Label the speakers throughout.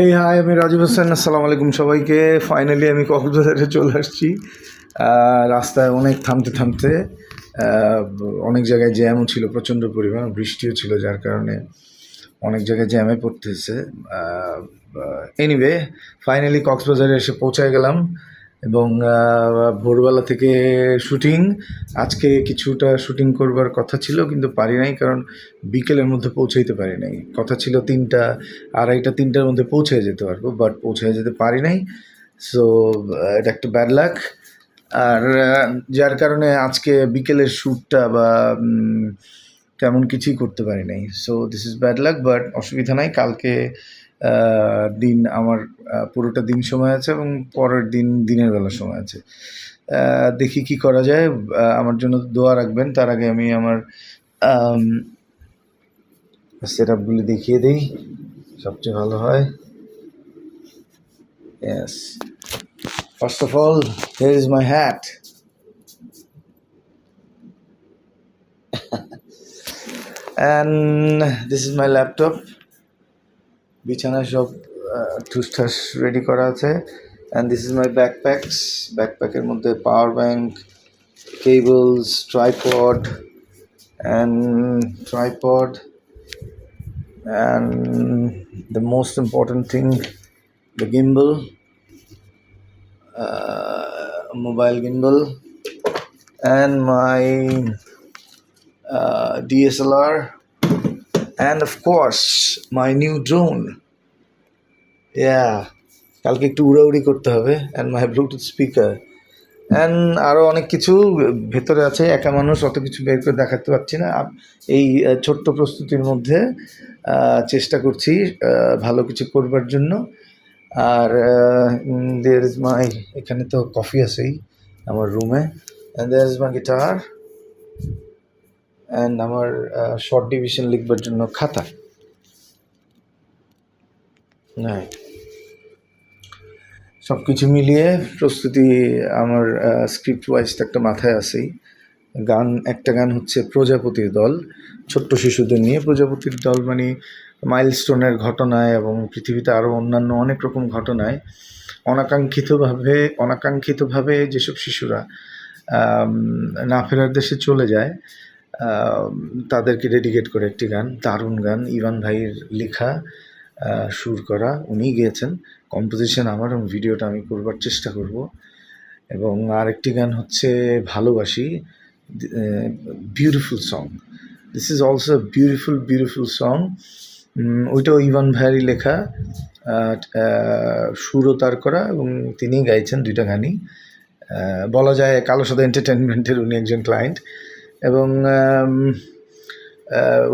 Speaker 1: এই হাই আমি রাজীব হোসেন, আসসালামু আলাইকুম সবাইকে। ফাইনালি আমি কক্সবাজারে চলে আসছি। রাস্তায় অনেক থামতে থামতে অনেক জায়গায় জ্যামও ছিল, প্রচণ্ড পরিমাণ বৃষ্টিও ছিল, যার কারণে অনেক জায়গায় জ্যামে পড়তেছে। এনিওয়ে ফাইনালি কক্সবাজারে এসে পৌঁছায় গেলাম। এবং ভোরবেলা থেকে শুটিং। আজকে কিছুটা শুটিং করবার কথা ছিল, কিন্তু পারি নাই কারণ বিকেলের মধ্যে পৌঁছাইতে পারি নাই। কথা ছিল তিনটা, আড়াইটা, তিনটার মধ্যে পৌঁছে যেতে পারব বাট পৌঁছে যেতে পারি নাই। সো এটা একটা ব্যাড লাক আর যার কারণে আজকে বিকেলের শ্যুটটা বা তেমন কিছুই করতে পারি নাই। So this is bad luck but অসুবিধা নাই। কালকে দিন আমার পুরোটা দিন সময় আছে এবং পরের দিন দিনের বেলা সময় আছে। দেখি কি করা যায়। আমার জন্য দোয়া রাখবেন। তার আগে আমি আমার সেট আপগুলি দেখিয়ে দিই। সবচেয়ে ভালো হয়। Yes. First of all here is my hat. And this is my laptop. বিছানা সব টুসঠাস রেডি করা আছে। And this is my backpacks ব্যাকপ্যাকের মধ্যে power bank cables tripod and tripod and the most important thing the gimbal, uh, mobile gimbal, and my uh, DSLR, and of course my new drone. Yeah, কালকে একটু উড়াউড়ি করতে হবে and my bluetooth speaker and আরও অনেক কিছু ভেতরে আছে একা মানুষ অত কিছু বের করে দেখাতে পারছি না। এই ছোট্ট প্রস্তুতির মধ্যে চেষ্টা করছি ভালো কিছু করবার জন্য। আর দের ইজ মাই এখানে তো কফি আছেই আমার রুমে and there is my guitar and আমার শর্ট ডিভিশন লিখবার জন্য খাতা। হ্যাঁ। সব কিছু মিলিয়ে প্রস্তুতি আমার স্ক্রিপ্ট ওয়াইজ তো একটা মাথায় আছেই গান, একটা গান হচ্ছে প্রজাপতির দল, ছোট্ট শিশুদের নিয়ে। প্রজাপতির দল মানে মাইলস্টোনের ঘটনায় এবং পৃথিবীতে আরও অন্যান্য অনেক রকম ঘটনায়। অনাকাঙ্ক্ষিতভাবে অনাকাঙ্ক্ষিতভাবে যেসব শিশুরা না ফেরার দেশে চলে যায় তাদেরকে ডেডিকেট করে একটি গান, দারুণ গান, ইভান ভাইয়ের লেখা সুর করা। উনিই গেয়েছেন। কম্পোজিশন আমার এবং ভিডিওটা আমি করবার চেষ্টা করব। এবং আরেকটি গান হচ্ছে ভালোবাসি beautiful song this is also beautiful beautiful song ওইটাও ইভান ভাইয়েরই লেখা। সুরও তার করা এবং তিনিই গাইছেন দুইটা গানই। বলা যায় কালো সাদা এন্টারটেনমেন্টের উনি একজন ক্লায়েন্ট এবং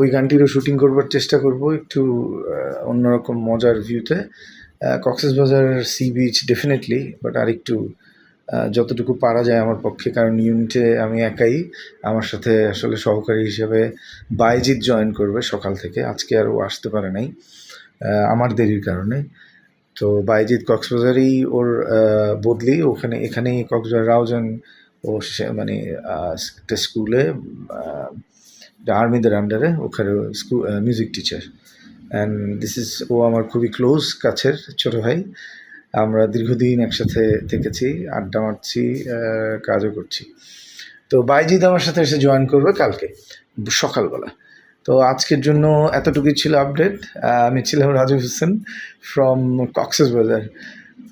Speaker 1: ওই গানটিরও শুটিং করবার চেষ্টা করব একটু অন্যরকম মজার ভিউতে Cox's Bazar sea beach definitely but আর একটু যতটুকু পারা যায় আমার পক্ষে, কারণ ইউনিটে আমি একাই আমার সাথে আসলে সহকারী হিসেবে বাইজিৎ জয়েন করবে সকাল থেকে। আজকে আর ও আসতে পারে নাই আমার দেরির কারণে। তো বাইজিৎ কক্সবাজারেই ওর বদলি, ওখানে, এখানেই কক্সবাজার রাউজান ও মানে একটা স্কুলে আর্মিদের আন্ডারে ওখানে school music teacher and this is ও আমার খুবই ক্লোজ কাছের ছোট ভাই। আমরা দীর্ঘদিন একসাথে থেকেছি, আড্ডা মারছি কাজও করছি। তো বাইজিৎ আমার সাথে এসে জয়েন করবে কালকে, সকালবেলা। তো আজকের জন্য এতটুকুই ছিল আপডেট আমি ছিলাম রাজু হোসেন ফ্রম কক্সেস বাজার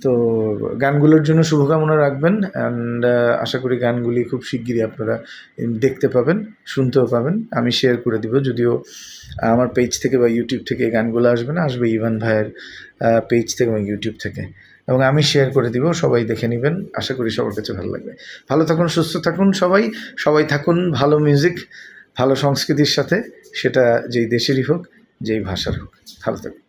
Speaker 1: তো গানগুলোর জন্য শুভকামনা রাখবেন অ্যান্ড আশা করি গানগুলি খুব শিগগিরই আপনারা দেখতে পাবেন, শুনতেও পাবেন। আমি শেয়ার করে দিব, যদিও আমার পেজ থেকে বা ইউটিউব থেকে গানগুলো আসবে না, আসবে ইভান ভাইয়ের পেজ থেকে এবং ইউটিউব থেকে। এবং আমি শেয়ার করে দিব, সবাই দেখে নেবেন, আশা করি সবার কাছে ভালো লাগবে। ভালো থাকুন, সুস্থ থাকুন সবাই সবাই থাকুন ভালো মিউজিক ভালো সংস্কৃতির সাথে, সেটা যেই দেশেরই হোক, যেই ভাষার হোক। ভালো থাকুন।